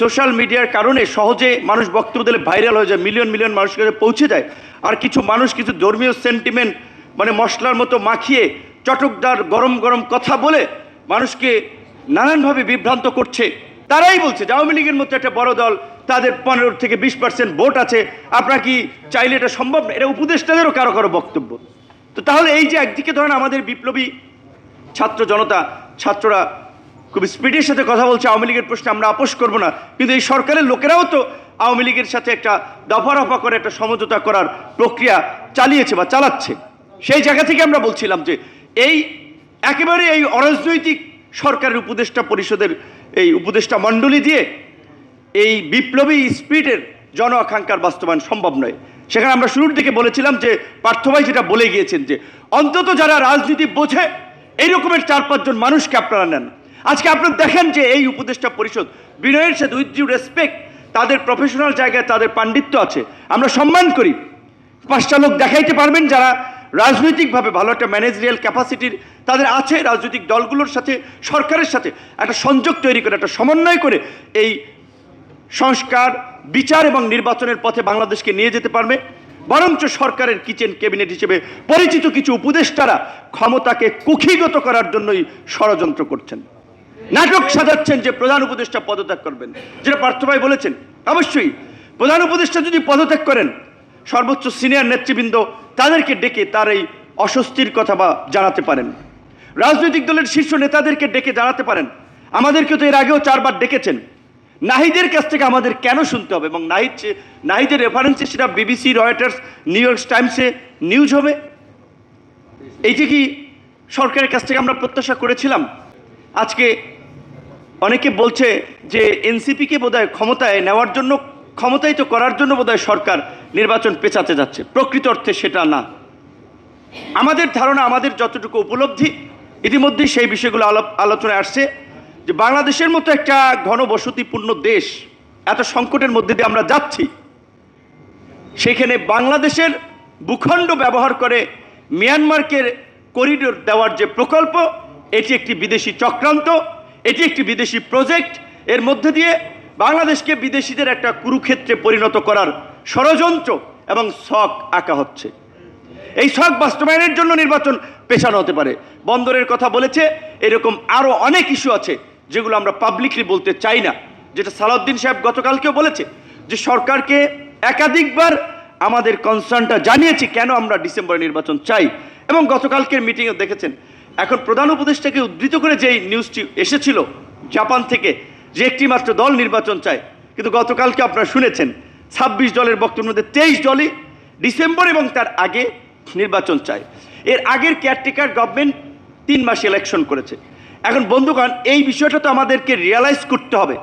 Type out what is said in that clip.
Social মিডিয়ার কারণে সহজে মানুষ বক্তব্য দিলে ভাইরাল হয়ে যায়, মিলিয়ন মিলিয়ন মানুষের কাছে পৌঁছে যায়। আর কিছু মানুষ কিছু ধর্মীয় সেন্টিমেন্ট মানে মশলার মতো মাখিয়ে চটকদার গরম গরম কথা বলে মানুষকে নানানভাবে বিভ্রান্ত করছে। তারাই বলছে যে আওয়ামী লীগের মতো একটা বড় দল, তাদের পনেরো থেকে বিশ পার্সেন্ট ভোট আছে, আপনার কি চাইলে এটা সম্ভব না? এটা উপদেষ্টাদেরও কারও কারও বক্তব্য। তো তাহলে এই যে একদিকে ধরেন আমাদের বিপ্লবী ছাত্র জনতা, ছাত্ররা খুব স্পিডের সাথে কথা বলছে আওয়ামী লীগের প্রশ্নে, আমরা আপোষ করব না। কিন্তু এই সরকারের লোকেরাও তো আওয়ামী লীগের সাথে একটা দফা রফা করে, একটা সমঝোতা করার প্রক্রিয়া চালিয়েছে বা চালাচ্ছে। সেই জায়গা থেকে আমরা বলছিলাম যে এই একেবারে এই অরাজনৈতিক সরকারের উপদেষ্টা পরিষদের, এই উপদেষ্টা মণ্ডলী দিয়ে এই বিপ্লবী স্পিডের জন আকাঙ্ক্ষার বাস্তবায়ন সম্ভব নয়। সেখানে আমরা শুরুর দিকে বলেছিলাম যে পার্থভাই যেটা বলে গিয়েছেন যে, অন্তত যারা রাজনীতি বোঝে এই রকমের চার পাঁচজন মানুষকে আপনারা নেন। আজকে আপনারা দেখেন যে এই উপদেষ্টা পরিষদ, বিনয়ের সাথে উইথ ডিউ রেসপেক্ট তাদের প্রফেশনাল জায়গায় তাদের পাণ্ডিত্য আছে। আমরা সম্মান করি। পাঁচটা লোক দেখাইতে পারবেন যারা রাজনৈতিকভাবে ভালো একটা ম্যানেজরিয়াল ক্যাপাসিটির তাদের আছে, রাজনৈতিক দলগুলোর সাথে, সরকারের সাথে একটা সংযোগ তৈরি করে, একটা সমন্বয় করে এই সংস্কার, বিচার এবং নির্বাচনের পথে বাংলাদেশকে নিয়ে যেতে পারবে। বরঞ্চ সরকারের কিচেন ক্যাবিনেট হিসেবে পরিচিত কিছু উপদেষ্টারা ক্ষমতাকে কুক্ষিগত করার জন্যই ষড়যন্ত্র করছেন। নাটক সাজাচ্ছেন যে প্রধান উপদেষ্টা পদত্যাগ করবেন। যেটা পার্থভাই বলেছেন, অবশ্যই। প্রধান উপদেষ্টা যদি পদত্যাগ করেন, সর্বোচ্চ সিনিয়র নেতৃবৃন্দ তাদেরকে ডেকে তার এই অস্বস্তির কথা বা জানাতে পারেন। রাজনৈতিক দলের শীর্ষ নেতাদেরকে ডেকে জানাতে পারেন। আমাদেরকে তো এর আগেও চারবার ডেকেছেন। নাহিদের কাছ থেকে আমাদের কেন শুনতে হবে? এবং নাহিদ নাহিদের রেফারেন্সে সেটা বিবিসি রয়টার্স নিউ ইয়র্ক টাইমসে নিউজ হবে? এইটা কি সরকারের কাছ থেকে আমরা প্রত্যাশা করেছিলাম, আজকে অনেকে বলছে যে এনসিপিকে বোধহয় ক্ষমতায় নেওয়ার জন্য ক্ষমতায়িত করার জন্য বোধহয় সরকার নির্বাচন পেছাতে যাচ্ছে। প্রকৃত অর্থে সেটা না। আমাদের ধারণা, আমাদের যতটুকু উপলব্ধি ইতিমধ্যেই সেই বিষয়গুলো আলোচনায় আসছে যে বাংলাদেশের মতো একটা ঘনবসতিপূর্ণ দেশ, এত সংকটের মধ্যে দিয়ে আমরা যাচ্ছি, সেখানে বাংলাদেশের ভূখণ্ড ব্যবহার করে মিয়ানমারকে করিডোর দেওয়ার যে প্রকল্প, এটি একটি বিদেশি চক্রান্ত। এটি একটি বিদেশি প্রজেক্ট। এর মধ্যে দিয়ে বাংলাদেশকে বিদেশিদের একটা কুরুক্ষেত্রে পরিণত করার ষড়যন্ত্র এবং শখ আঁকা হচ্ছে। এই শখ বাস্তবায়নের জন্য নির্বাচন পেছানো হতে পারে। বন্দরের কথা বলেছে, এরকম আরও অনেক ইস্যু আছে যেগুলো আমরা পাবলিকলি বলতে চাই না। যেটা সালাউদ্দিন সাহেব গতকালকেও বলেছে যে সরকারকে একাধিকবার আমাদের কনসার্নটা জানিয়েছি কেন আমরা ডিসেম্বরে নির্বাচন চাই। এবং গতকালকের মিটিংয়ে দেখেছেন এখন প্রধান উপদেষ্টাকে উদ্ধৃত করে যেই নিউজটি এসেছিল জাপান থেকে, যে একটি মাত্র দল নির্বাচন চায়, কিন্তু গতকালকে আপনারা শুনেছেন, ছাব্বিশ দলের বক্তব্যের মধ্যে তেইশ দলই ডিসেম্বর এবং তার আগে নির্বাচন চায়। এর আগের কেয়ারটেকার গভর্নমেন্ট তিন মাস ইলেকশন করেছে। এখন বন্ধুগণ, এই বিষয়টা তো আমাদেরকে রিয়ালাইজ করতে হবে।